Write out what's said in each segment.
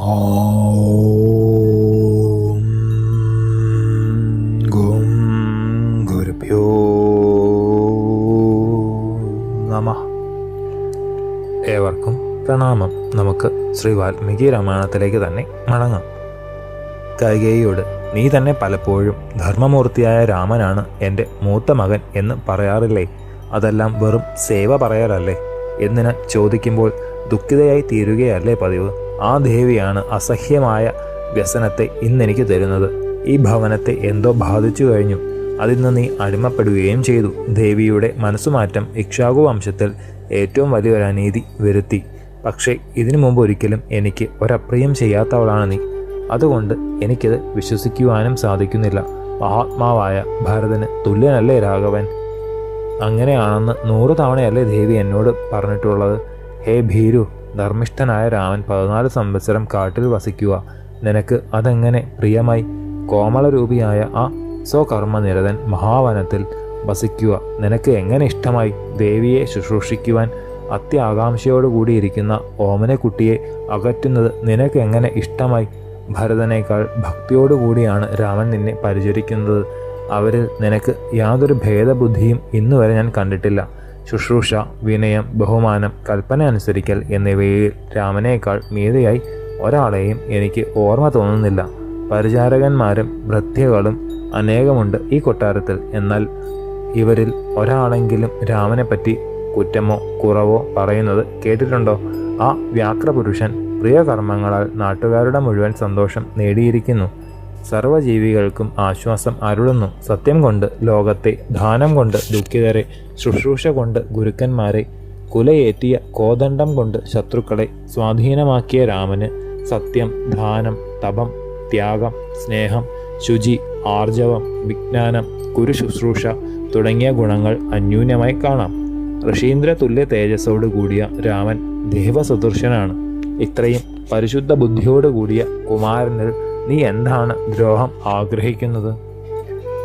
ഓം നമ ഏവർക്കും പ്രണാമം. നമുക്ക് ശ്രീ വാൽമീകി രാമായണത്തിലേക്ക് തന്നെ മടങ്ങാം. കൈകേയിയോട് നീ തന്നെ പലപ്പോഴും ധർമ്മമൂർത്തിയായ രാമനാണ് എന്റെ മൂത്ത മകൻ എന്ന് പറയാറില്ലേ? അതെല്ലാം വെറും സേവ പറയാറല്ലേ എന്നിന് ചോദിക്കുമ്പോൾ ദുഃഖിതയായി തീരുകയല്ലേ പതിവ്? ആ ദേവിയാണ് അസഹ്യമായ വ്യസനത്തെ ഇന്നെനിക്ക് തരുന്നത്. ഈ ഭവനത്തെ എന്തോ ബാധിച്ചു കഴിഞ്ഞു. അതിൽ നിന്ന് നീ അടിമപ്പെടുകയും ചെയ്തു. ദേവിയുടെ മനസ്സുമാറ്റം ഇക്ഷാകു വംശത്തിൽ ഏറ്റവും വലിയൊരു അനീതി വരുത്തി. പക്ഷേ ഇതിനു മുമ്പ് ഒരിക്കലും എനിക്ക് ഒരപ്രിയം ചെയ്യാത്തവളാണ് നീ. അതുകൊണ്ട് എനിക്കത് വിശ്വസിക്കുവാനും സാധിക്കുന്നില്ല. മഹാത്മാവായ ഭരതന് തുല്യനല്ലേ രാഘവൻ? അങ്ങനെയാണെന്ന് നൂറ് തവണയല്ലേ ദേവി എന്നോട് പറഞ്ഞിട്ടുള്ളത്. ഹേ ഭീരു ധർമ്മിഷ്ഠനായ രാമൻ പതിനാല് സംവത്സരം കാട്ടിൽ വസിക്കുക. നിനക്ക് അതെങ്ങനെ പ്രിയമായി? കോമളരൂപിയായ ആ സ്വകർമ്മനിരതൻ മഹാവനത്തിൽ വസിക്കുക. നിനക്ക് എങ്ങനെ ഇഷ്ടമായി ദേവിയെ ശുശ്രൂഷിക്കുവാൻ? അത്യാകാംക്ഷയോടുകൂടിയിരിക്കുന്ന ഓമനക്കുട്ടിയെ അകറ്റുന്നത് നിനക്ക് എങ്ങനെ ഇഷ്ടമായി? ഭരതനേക്കാൾ ഭക്തിയോടുകൂടിയാണ് രാമൻ നിന്നെ പരിചരിക്കുന്നത്. അവരിൽ നിനക്ക് യാതൊരു ഭേദബുദ്ധിയും ഇന്നുവരെ ഞാൻ കണ്ടിട്ടില്ല. ശുശ്രൂഷ വിനയം ബഹുമാനം കൽപ്പന അനുസരിക്കൽ എന്നിവയിൽ രാമനേക്കാൾ മീതയായി ഒരാളെയും എനിക്ക് ഓർമ്മ തോന്നുന്നില്ല. പരിചാരകന്മാരും ഭൃത്യകളും അനേകമുണ്ട് ഈ കൊട്ടാരത്തിൽ. എന്നാൽ ഇവരിൽ ഒരാളെങ്കിലും രാമനെപ്പറ്റി കുറ്റമോ കുറവോ പറയുന്നത് കേട്ടിട്ടുണ്ടോ? ആ വ്യാക്രപുരുഷൻ പ്രിയകർമ്മങ്ങളാൽ നാട്ടുകാരുടെ മുഴുവൻ സന്തോഷം നേടിയിരിക്കുന്നു. സർവജീവികൾക്കും ആശ്വാസം അരുളുന്നു. സത്യം കൊണ്ട് ലോകത്തെ ദാനം കൊണ്ട് ദുഃഖിതരെ ശുശ്രൂഷ കൊണ്ട് ഗുരുക്കന്മാരെ കുലയേറ്റിയ കോദണ്ഡം കൊണ്ട് ശത്രുക്കളെ സ്വാധീനമാക്കിയ രാമന് സത്യം ദാനം തപം ത്യാഗം സ്നേഹം ശുചി ആർജവം വിജ്ഞാനം കുരുശുശ്രൂഷ തുടങ്ങിയ ഗുണങ്ങൾ അന്യൂന്യമായി കാണാം. ഋഷീന്ദ്ര തുല്യ തേജസ്സോട് കൂടിയ രാമൻ ദേവസദൃശനാണ് ഇത്രയും പരിശുദ്ധ ബുദ്ധിയോടുകൂടിയ കുമാരനിൽ നീ എന്താണ് ദ്രോഹം ആഗ്രഹിക്കുന്നത്?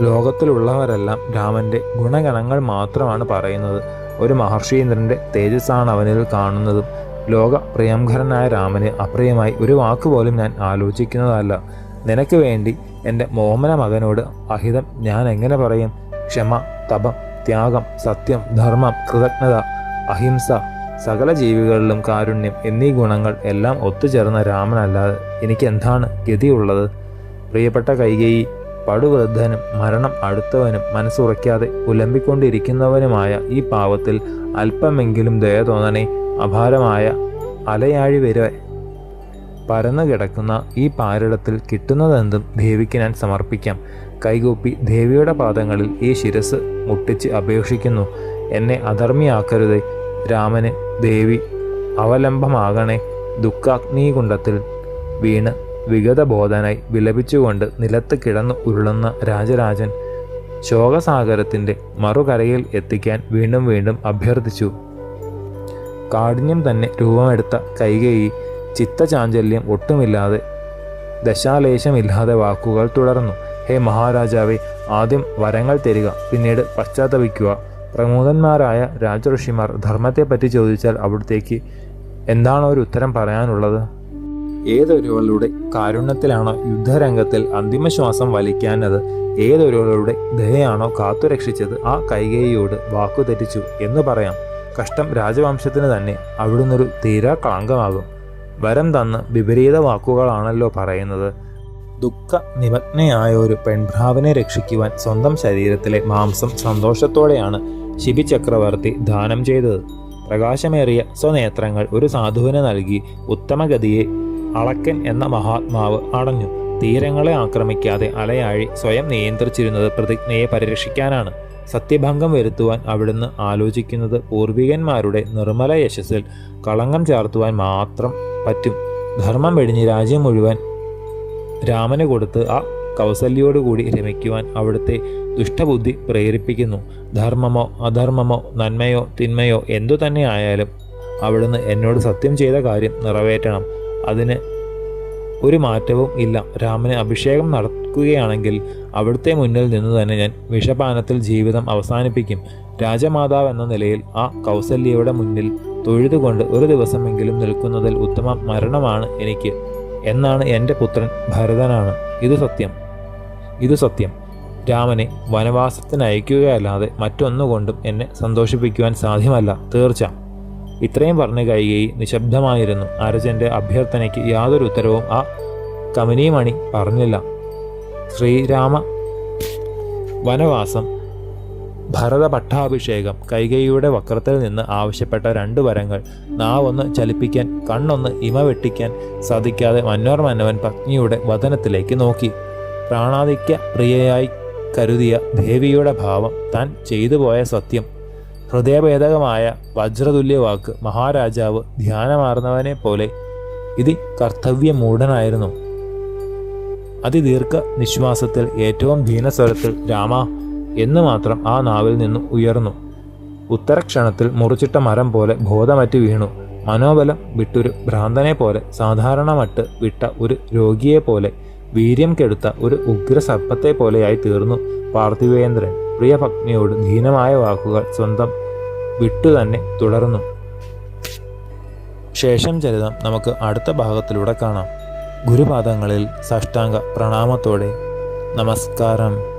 ലോകത്തിലുള്ളവരെല്ലാം രാമന്റെ ഗുണഗണങ്ങൾ മാത്രമാണ് പറയുന്നത്. ഒരു മഹർഷീന്ദ്രന്റെ തേജസ്സാണ് അവനിൽ കാണുന്നതും. ലോക പ്രിയംകരനായ രാമന് അപ്രിയമായി ഒരു വാക്കുപോലും ഞാൻ ആലോചിക്കുന്നതല്ല. നിനക്ക് വേണ്ടി എന്റെ മോമന മകനോട് അഹിതം ഞാൻ എങ്ങനെ പറയും? ക്ഷമ തപം ത്യാഗം സത്യം ധർമ്മം കൃതജ്ഞത അഹിംസ സകല ജീവികളിലും കാരുണ്യം എന്നീ ഗുണങ്ങൾ എല്ലാം ഒത്തുചേർന്ന രാമനല്ലാതെ എനിക്ക് എന്താണ് ഗതിയുള്ളത്? പ്രിയപ്പെട്ട കൈകേയി പടുവൃദ്ധനും മരണം അടുത്തവനും മനസ്സുറയ്ക്കാതെ ഉലമ്പിക്കൊണ്ടിരിക്കുന്നവനുമായ ഈ പാവത്തിൽ അല്പമെങ്കിലും ദയ തോന്നണേ അപാരമായ അലയാഴി വരെ പരന്നു കിടക്കുന്ന ഈ പാരിടത്തിൽ കിട്ടുന്നതെന്തും ദേവിക്ക് ഞാൻ സമർപ്പിക്കാം. കൈകൂപ്പി ദേവിയുടെ പാദങ്ങളിൽ ഈ ശിരസ് മുട്ടിച്ച് അപേക്ഷിക്കുന്നു. എന്നെ അധർമ്മിയാക്കരുതേ. രാമന് ദേവി അവലംബമാകണേ. ദുഃഖാഗ്നികുണ്ടത്തിൽ വീണ് വിഗതബോധനായി വിലപിച്ചുകൊണ്ട് നിലത്ത് കിടന്നു ഉരുളുന്ന രാജരാജൻ ശോകസാഗരത്തിന്റെ മറുകരയിൽ എത്തിക്കാൻ വീണ്ടും വീണ്ടും അഭ്യർത്ഥിച്ചു. കാഠിന്യം തന്നെ രൂപമെടുത്ത കൈകേയി ചിത്തചാഞ്ചല്യം ഒട്ടുമില്ലാതെ ദശാലേശമില്ലാതെ വാക്കുകൾ തുടർന്നു. ഹേ മഹാരാജാവേ ആദ്യം വരങ്ങൾ തരിക പിന്നീട് പശ്ചാത്തപിക്കുക. പ്രമോദന്മാരായ രാജഋഷിമാർ ധർമ്മത്തെപ്പറ്റി ചോദിച്ചാൽ അവിടത്തേക്ക് എന്താണ് ഒരു ഉത്തരം പറയാനുള്ളത്? ഏതൊരുവളുടെ കാരുണ്യത്തിലാണോ യുദ്ധരംഗത്തിൽ അന്തിമശ്വാസം വലിക്കാനത് ഏതൊരുവളുടെ ദയയാണോ കാത്തുരക്ഷിച്ചത്? ആ കൈകേയിയോട് വാക്കുതെറ്റിച്ചു എന്ന് പറയാം. കഷ്ടം രാജവംശത്തിന് തന്നെ അവിടുന്നൊരു തീരാ കളങ്കമാകും വരം തന്ന് വിപരീത വാക്കുകളാണല്ലോ പറയുന്നത്. ദുഃഖ നിമഗ്നയായ ഒരു പെൺഭ്രാവിനെ രക്ഷിക്കുവാൻ സ്വന്തം ശരീരത്തിലെ മാംസം സന്തോഷത്തോടെയാണ് ശിബി ചക്രവർത്തി ദാനം ചെയ്തത്. പ്രകാശമേറിയ സ്വനേത്രങ്ങൾ ഒരു സാധുവിന് നൽകി ഉത്തമഗതിയെ അളക്കൻ എന്ന മഹാത്മാവ് അടഞ്ഞു. തീരങ്ങളെ ആക്രമിക്കാതെ അലയാഴി സ്വയം നിയന്ത്രിച്ചിരുന്നത് പ്രതിജ്ഞയെ പരിരക്ഷിക്കാനാണ്. സത്യഭംഗം വരുത്തുവാൻ അവിടുന്ന് ആലോചിക്കുന്നത് പൂർവികന്മാരുടെ നിർമ്മല യശസ്സിൽ കളങ്കം ചാർത്തുവാൻ മാത്രം പറ്റും. ധർമ്മം വെടിഞ്ഞ് രാജ്യം മുഴുവൻ രാമന് കൊടുത്ത് ആ കൗസല്യോടുകൂടി രമിക്കുവാൻ അവിടുത്തെ ദുഷ്ടബുദ്ധി പ്രേരിപ്പിക്കുന്നു. ധർമ്മമോ അധർമ്മമോ നന്മയോ തിന്മയോ എന്തു തന്നെ ആയാലും അവിടുന്ന് എന്നോട് സത്യം ചെയ്ത കാര്യം നിറവേറ്റണം. അതിന് ഒരു മാറ്റവും ഇല്ല. രാമന് അഭിഷേകം നടക്കുകയാണെങ്കിൽ അവിടുത്തെ മുന്നിൽ നിന്ന് തന്നെ ഞാൻ വിഷപാനത്തിൽ ജീവിതം അവസാനിപ്പിക്കും. രാജമാതാവ് എന്ന നിലയിൽ ആ കൗസല്യയുടെ മുന്നിൽ തൊഴുതുകൊണ്ട് ഒരു ദിവസമെങ്കിലും നിൽക്കുന്നതിൽ ഉത്തമ മരണമാണ് എനിക്ക്. എന്നാണ് എന്റെ പുത്രൻ ഭരതനാണ്. ഇത് സത്യം. ഇത് സത്യം. രാമനെ വനവാസത്തിന് അയക്കുകയല്ലാതെ മറ്റൊന്നുകൊണ്ടും എന്നെ സന്തോഷിപ്പിക്കുവാൻ സാധ്യമല്ല. തീർച്ച. ഇത്രയും പറഞ്ഞു കൈകൈ നിശബ്ദമായിരുന്നു. അരജന്റെ അഭ്യർത്ഥനയ്ക്ക് യാതൊരു ഉത്തരവും ആ കമനീമണി പറഞ്ഞില്ല. ശ്രീരാമ വനവാസം ഭരത പട്ടാഭിഷേകം കൈകൈയുടെ വക്രത്തിൽ നിന്ന് ആവശ്യപ്പെട്ട രണ്ട് വരങ്ങൾ. നാവൊന്ന് ചലിപ്പിക്കാൻ കണ്ണൊന്ന് ഇമ വെട്ടിക്കാൻ സാധിക്കാതെ മന്നോർ മന്നവൻ പത്നിയുടെ വതനത്തിലേക്ക് നോക്കി. പ്രാണാധിക്യ പ്രിയയായി കരുതിയ ദേവിയുടെ ഭാവം താൻ ചെയ്തു പോയ സത്യം. ഹൃദയഭേദകമായ വജ്രതുല്യ വാക്ക് മഹാരാജാവ് ധ്യാനമാർന്നവനെ പോലെ ഇത് കർത്തവ്യമൂഢനായിരുന്നു. അതിദീർഘ നിശ്വാസത്തിൽ ഏറ്റവും ഭീനസ്വരത്തിൽ രാമ എന്ന് മാത്രം ആ നാവിൽ നിന്നും ഉയർന്നു. ഉത്തരക്ഷണത്തിൽ മുറിച്ചിട്ട മരം പോലെ ബോധമറ്റ് വീണു. മനോബലം വിട്ടൊരു ഭ്രാന്തനെ പോലെ സാധാരണ മട്ട് വിട്ട ഒരു രോഗിയെ പോലെ വീര്യം കെടുത്ത ഒരു ഉഗ്ര സർപ്പത്തെ പോലെയായി തീർന്നു പാർത്ഥിവേന്ദ്രൻ. പ്രിയഭഗ്നിയോട് ദീനമായ വാക്കുകൾ സ്വന്തം വിട്ടു തന്നെ തുടർന്നു. ശേഷം ചരിതം നമുക്ക് അടുത്ത ഭാഗത്തിലൂടെ കാണാം. ഗുരുപാദങ്ങളിൽ സഷ്ടാംഗ പ്രണാമത്തോടെ നമസ്കാരം.